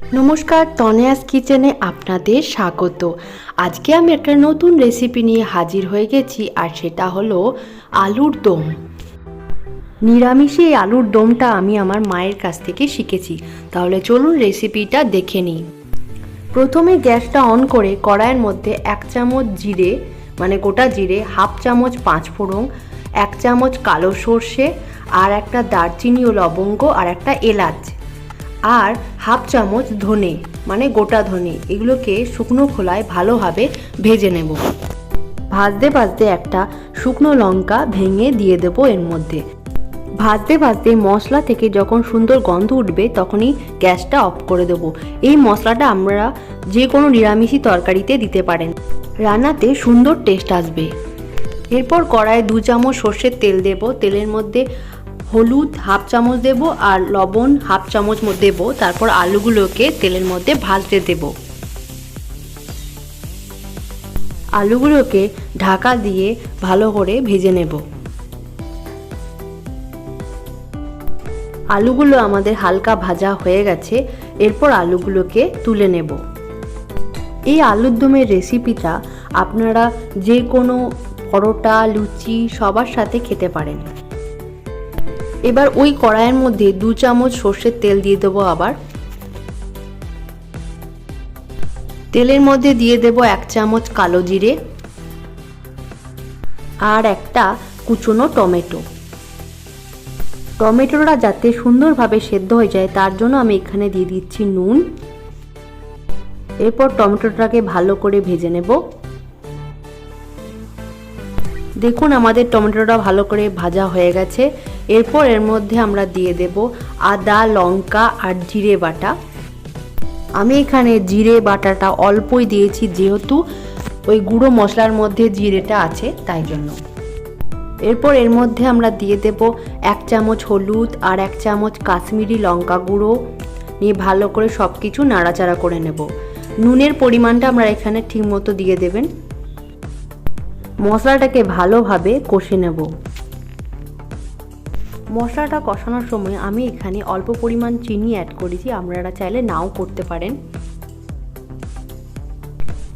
নমস্কার, তনয়াস কিচেনে আপনাদের স্বাগত। আজকে আমি একটা নতুন রেসিপি নিয়ে হাজির হয়ে গেছি, আর সেটা হলো আলুর দম। নিরামিষে এই আলুর দমটা আমি আমার মায়ের কাছ থেকে শিখেছি। তাহলে চলুন রেসিপিটা দেখে নিই। প্রথমে গ্যাসটা অন করে কড়াইয়ের মধ্যে এক চামচ জিরে মানে গোটা জিরে, হাফ চামচ পাঁচ ফোড়ন, এক চামচ কালো সর্ষে, আর একটা দারচিনি ও লবঙ্গ, আর একটা এলাচ। আর হাফ চামচ ধনে মানে গোটা ধনে, এগুলোকে শুকনো খোলায় ভালোভাবে ভেজে নেব। ভাজতে ভাজতে একটা শুকনো লঙ্কা ভেঙে দিয়ে দেবো এর মধ্যে। ভাজতে ভাজতে মশলা থেকে যখন সুন্দর গন্ধ উঠবে, তখনই গ্যাসটা অফ করে দেবো। এই মশলাটা আমরা যে কোনো নিরামিষি তরকারিতে দিতে পারেন। রান্নাতে সুন্দর টেস্ট আসবে। এরপর কড়াইয়ে দু চামচ সর্ষের তেল দেব। তেলের মধ্যে হলুদ হাফ চামচ দেব আর লবণ হাফ চামচ দেব। তারপর আলুগুলোকে তেলের মধ্যে ভাজতে দেব। আলুগুলোকে ঢাকা দিয়ে ভালো করে ভেজে নেব। আলুগুলো আমাদের হালকা ভাজা হয়ে গেছে, এরপর আলুগুলোকে তুলে নেব। এই আলুর দমের রেসিপিটা আপনারা যে কোনো পরোটা, লুচি সবার সাথে খেতে পারেন। এবার ওই কড়াইয়ের মধ্যে দু চামচ সর্ষের তেল দিয়ে দেবো আবার। তেলের মধ্যে দিয়ে দেব এক চামচ কালো জিরে আর একটা কুচনো টমেটো। টমেটোটা যাতে সুন্দরভাবে সেদ্ধ হয়ে যায়, তার জন্য আমি এখানে দিয়ে দিচ্ছি নুন। এরপর টমেটোটাকে ভালো করে ভেজে নেব। দেখুন, আমাদের টমেটোটা ভালো করে ভাজা হয়ে গেছে। এরপর এর মধ্যে আমরা দিয়ে দেব আদা, লঙ্কা আর জিরে বাটা। আমি এখানে জিরে বাটাটা অল্পই দিয়েছি, যেহেতু ওই গুঁড়ো মশলার মধ্যে জিরেটা আছে, তাই জন্য। এরপর এর মধ্যে আমরা দিয়ে দেব এক চামচ হলুদ আর এক চামচ কাশ্মীরি লঙ্কা গুঁড়ো। নিয়ে ভালো করে সব কিছু নাড়াচাড়া করে নেব। নুনের পরিমাণটা আমরা এখানে ঠিকমতো দিয়ে দেবেন। মশলাটাকে ভালোভাবে কষে নেব। মশলাটা কষানোর সময় আমি এখানে অল্প পরিমাণ চিনি অ্যাড করেছি। আপনারা চাইলে নাও করতে পারেন।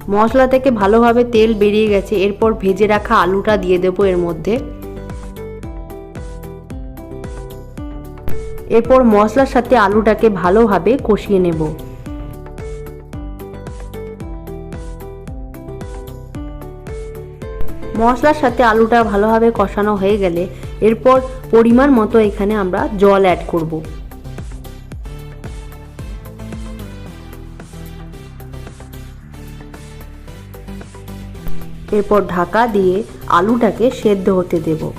মশলা থেকে ভালোভাবে তেল বেরিয়ে গেছে। এরপর ভেজে রাখা আলুটা দিয়ে দেবো এর মধ্যে। এরপর মশলার সাথে আলুটাকে ভালোভাবে কষিয়ে নেব। মশলার সাথে আলুটা ভালোভাবে কষানো হয়ে গেলে এরপর পরিমাণ মতো এখানে আমরা জল অ্যাড করব। এরপর ঢাকা দিয়ে আলুটাকে সেদ্ধ হতে দেব।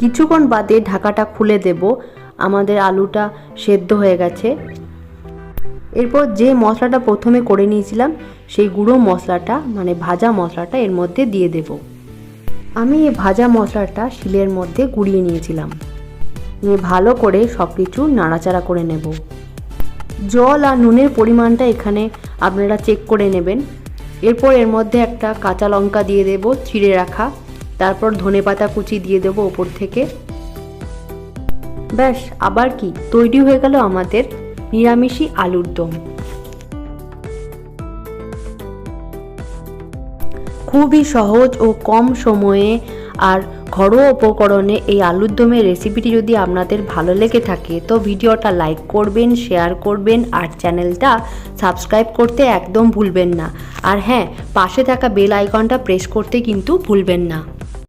কিছুক্ষণ বাদে ঢাকাটা খুলে দেব। আমাদের আলুটা সেদ্ধ হয়ে গেছে। এরপর যে মশলাটা প্রথমে করে নিয়েছিলাম সেই গুঁড়ো মশলাটা মানে ভাজা মশলাটা এর মধ্যে দিয়ে দেব। আমি এই ভাজা মশলাটা শিলের মধ্যে গুঁড়িয়ে নিয়েছিলাম। নিয়ে ভালো করে সব কিছু নাড়াচাড়া করে নেব। জল আর নুনের পরিমাণটা এখানে আপনারা চেক করে নেবেন। এরপর এর মধ্যে একটা কাঁচা লঙ্কা দিয়ে দেব চিড়ে রাখা। তারপর ধনে পাতা কুচি দিয়ে দেবো ওপর থেকে। ব্যাস, আবার কি? তৈরি হয়ে গেল আমাদের নিরামিষি আলুর দম। খুবই সহজ ও কম সময়ে আর ঘরোয়া উপকরণে এই আলুর দমের রেসিপিটি যদি আপনাদের ভালো লেগে থাকে, তো ভিডিওটা লাইক করবেন শেয়ার করবেন আর চ্যানেলটা সাবস্ক্রাইব করতে একদম ভুলবেন না। আর হ্যাঁ পাশে থাকা বেল আইকনটা প্রেস করতে কিন্তু ভুলবেন না।